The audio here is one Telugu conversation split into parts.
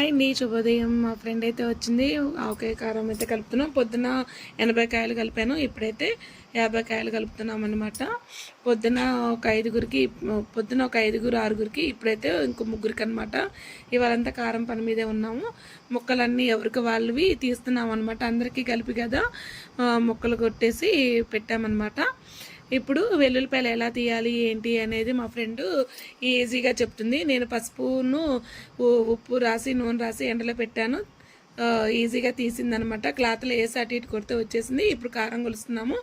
హాయ్ అండి శుభోదయం మా ఫ్రెండ్ అయితే వచ్చింది. ఆవకాయ కారం అయితే కలుపుతున్నాం. పొద్దున ఎనభై కాయలు కలిపాను. ఇప్పుడైతే యాభై కాయలు కలుపుతున్నాం అనమాట పొద్దున ఒక ఐదుగురికి పొద్దున ఒక ఐదుగురు ఆరుగురికి ఇప్పుడైతే ఇంకో ముగ్గురికి అనమాట ఇవాళంతా కారం పని మీదే ఉన్నాము. ముక్కలన్నీ ఎవరికి వాళ్ళవి తీస్తున్నాం అనమాట అందరికీ కలిపి కదా మొక్కలు ముక్కలు కొట్టేసి పెట్టామన్నమాట. ఇప్పుడు వెల్లుల్లిపాయలు ఎలా తీయాలి ఏంటి అనేది మా ఫ్రెండ్ ఈజీగా చెప్తుంది. నేను పసుపును ఉప్పు రాసి నూనె రాసి ఎండలో పెట్టాను. ఈజీగా తీసిందనమాట. క్లాత్లో వేసి అటు ఇటు కొడితే వచ్చేసింది. ఇప్పుడు కారం కొలుస్తున్నాము.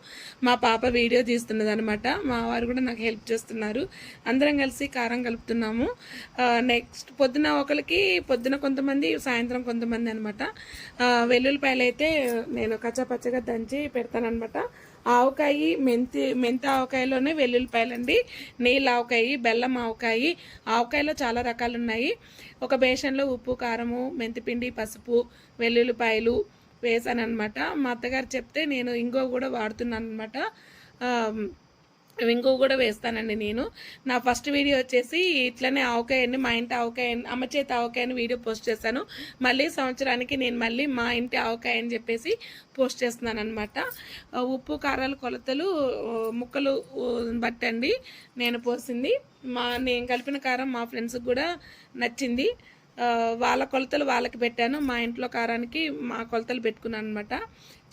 మా పాప వీడియో తీస్తున్నది అనమాట మా వారు కూడా నాకు హెల్ప్ చేస్తున్నారు. అందరం కలిసి కారం కలుపుతున్నాము. నెక్స్ట్ పొద్దున ఒకరికి పొద్దున కొంతమంది సాయంత్రం కొంతమంది అనమాట. వెల్లుల్లిపాయలు అయితే నేను కచ్చపచ్చగా దంచి పెడతానమాట ఆవకాయ మెంతి మెంతి ఆవకాయలోనే వెల్లుల్లిపాయలండి నీళ్ళ ఆవకాయ బెల్లం ఆవకాయ ఆవకాయలో చాలా రకాలు ఉన్నాయి ఒక బేషన్లో ఉప్పు కారము మెంతిపిండి పసుపు వెల్లుల్లిపాయలు వేసాను అనమాట మా అత్తగారు చెప్తే నేను ఇంకో కూడా వాడుతున్నాను అనమాట ఇంకో కూడా వేస్తానండి నేను. నా ఫస్ట్ వీడియో వచ్చేసి ఇట్లనే ఆవకాయని మా ఇంటి ఆవకాయ అమ్మ చేతి ఆవకాయని వీడియో పోస్ట్ చేశాను. మళ్ళీ సంవత్సరానికి నేను మళ్ళీ మా ఇంటి ఆవకాయ అని చెప్పేసి పోస్ట్ చేస్తున్నాను అనమాట ఉప్పు కారాలు కొలతలు ముక్కలు బట్టండి నేను పోసింది. మా నేను కలిపిన కారం మా ఫ్రెండ్స్కి కూడా నచ్చింది. వాళ్ళ కొలతలు వాళ్ళకి పెట్టాను. మా ఇంట్లో కారానికి మా కొలతలు పెట్టుకున్నాను అనమాట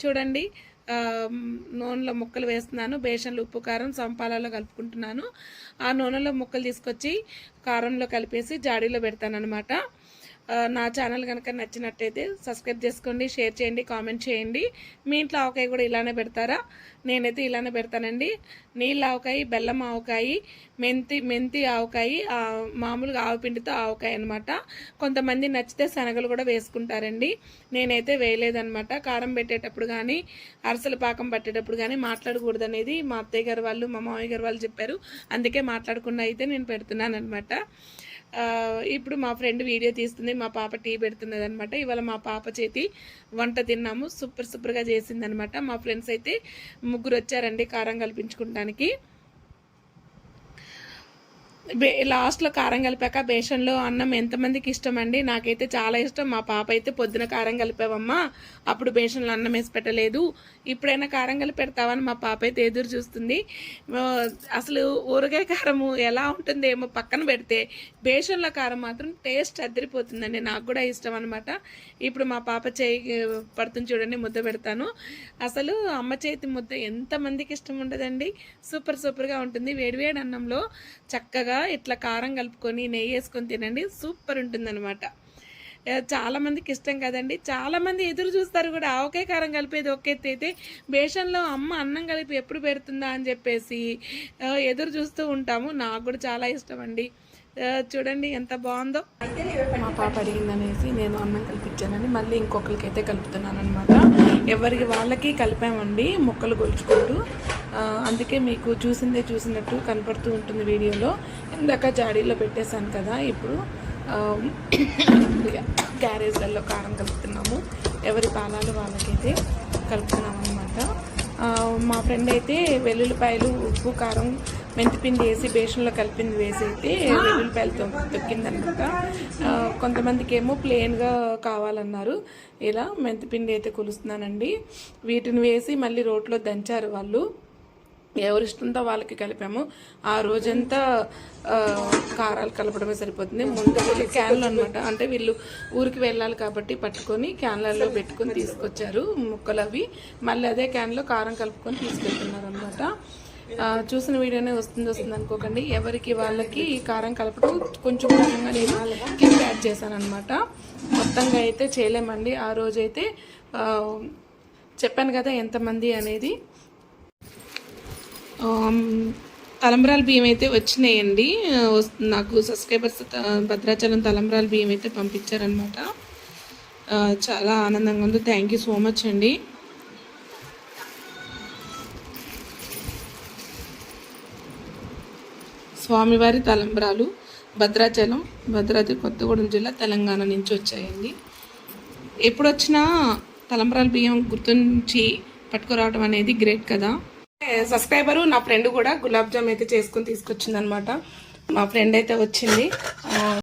చూడండి నూనెలో ముక్కలు వేస్తున్నాను బేషన్లు ఉప్పు కారం సంపాలలో కలుపుకుంటున్నాను. ఆ నూనెలో ముక్కలు తీసుకొచ్చి కారంలో కలిపేసి జాడీలో పెడతాను అనమాట నా ఛానల్ కనుక నచ్చినట్టయితే సబ్స్క్రైబ్ చేసుకోండి షేర్ చేయండి కామెంట్ చేయండి. మీ ఇంట్లో ఆవకాయ కూడా ఇలానే పెడతారా? నేనైతే ఇలానే పెడతానండి. నీళ్ళ ఆవకాయ బెల్లం ఆవకాయ మెంతి మెంతి ఆవకాయ మామూలుగా ఆవపిండితో ఆవకాయ అనమాట కొంతమంది నచ్చితే శనగలు కూడా వేసుకుంటారండి. నేనైతే వేయలేదనమాట కారం పెట్టేటప్పుడు కానీ అరసల పాకం పట్టేటప్పుడు కానీ మాట్లాడకూడదు అనేది మా అత్తయ్య గారు వాళ్ళు మా మామయ్య గారు వాళ్ళు చెప్పారు. అందుకే మాట్లాడకుండా అయితే నేను పెడుతున్నాను అనమాట ఇప్పుడు మా ఫ్రెండ్ వీడియో తీస్తుంది మా పాప టీ పెడుతున్నది అనమాట ఇవాళ మా పాప చేతి వంట తిన్నాము సూపర్ సూపర్గా చేసింది అనమాట మా ఫ్రెండ్స్ అయితే ముగ్గురు వచ్చారండి కారం కల్పించుకోవడానికి లాస్ట్లో కారం కలిపాక బేషన్లో అన్నం ఎంతమందికి ఇష్టం అండి నాకైతే చాలా ఇష్టం. మా పాప అయితే పొద్దున కారం కలిపావమ్మా. అప్పుడు బేషన్లో అన్నం వేసి పెట్టలేదు. ఇప్పుడైనా కారం కలిపి పెడతావని మా పాప అయితే ఎదురు చూస్తుంది. అసలు ఊరగాయ కారము ఎలా ఉంటుందేమో ఏమో పక్కన పెడితే బేషన్లో కారం మాత్రం టేస్ట్ అదిరిపోతుందండి. నాకు కూడా ఇష్టం అనమాట ఇప్పుడు మా పాప చేయి పడుతుంది చూడండి ముద్ద పెడతాను. అసలు అమ్మ చేతి ముద్ద ఎంతమందికి ఇష్టం ఉండదండి? సూపర్ సూపర్గా ఉంటుంది. వేడివేడి అన్నంలో చక్కగా ఇట్లా కారం కలుపుకొని నెయ్యి వేసుకొని తినండి. సూపర్ ఉంటుందన్నమాట. చాలామందికి ఇష్టం కదండి. చాలామంది ఎదురు చూస్తారు కూడా ఒకే కారం కలిపేది ఒకే అయితే బేషన్లో అమ్మ అన్నం కలిపి ఎప్పుడు పెడుతుందా అని చెప్పేసి ఎదురు చూస్తూ ఉంటాము. నాకు కూడా చాలా ఇష్టం అండి. చూడండి ఎంత బాగుందో. మా పాప అడిగిందనేసి నేను అన్నం కల్పించానని మళ్ళీ ఇంకొకరికి అయితే కలుపుతున్నాను అనమాట ఎవరికి వాళ్ళకి కలిపామండి ముక్కలు గొలుచుకుంటూ అందుకే మీకు చూసిందే చూసినట్టు కనపడుతూ ఉంటుంది వీడియోలో. ఇందాక జాడీలో పెట్టేశాను కదా ఇప్పుడు క్యారేజ్లలో కారం కలుపుతున్నాము. ఎవరి పాలాలు వాళ్ళకైతే కలుపుతున్నాం అనమాట మా ఫ్రెండ్ అయితే వెల్లుల్లిపాయలు ఉప్పు కారం మెంతిపిండి వేసి బేషన్లో కలిపింది వేసి అయితే వెల్లుల్లిపాయలతో తొక్కిందనమాట. కొంతమందికి ఏమో ప్లెయిన్గా కావాలన్నారు. ఇలా మెంతిపిండి అయితే కొలుస్తున్నానండి. వీటిని వేసి మళ్ళీ రోట్లో దంచారు వాళ్ళు. ఎవరి ఇష్టంతో వాళ్ళకి కలిపాము. ఆ రోజంతా కారాలు కలపడమే సరిపోతుంది. ముందు వీళ్ళు క్యాన్లు అనమాట అంటే వీళ్ళు ఊరికి వెళ్ళాలి కాబట్టి పట్టుకొని క్యాన్లలో పెట్టుకొని తీసుకొచ్చారు ముక్కలు అవి మళ్ళీ అదే క్యాన్లో కారం కలుపుకొని తీసుకెళ్తున్నారు అనమాట చూసిన వీడియోనే వస్తుంది వస్తుంది అనుకోకండి. ఎవరికి వాళ్ళకి కారం కలపడం కొంచెం కొంచెంగా నేను కింద యాడ్ చేశాను అనమాట మొత్తంగా అయితే చేయలేమండి. ఆ రోజైతే చెప్పాను కదా ఎంతమంది అనేది. తలంబ్రాల బియ్యం అయితే వచ్చినాయండి. నాకు సబ్స్క్రైబర్స్ భద్రాచలం తలంబ్రాల బియ్యం అయితే పంపించారనమాట చాలా ఆనందంగా ఉంది. థ్యాంక్ యూ సో మచ్ అండి. స్వామివారి తలంబ్రాలు భద్రాచలం భద్రాద్రి కొత్తగూడెం జిల్లా తెలంగాణ నుంచి వచ్చాయండి. ఎప్పుడు వచ్చినా తలంబ్రాల బియ్యం గుర్తుంచి పట్టుకురావడం అనేది గ్రేట్ కదా. సబ్స్క్రైబరు నా ఫ్రెండ్ కూడా గులాబ్ జామ్ అయితే చేసుకుని తీసుకొచ్చిందనమాట మా ఫ్రెండ్ అయితే వచ్చింది.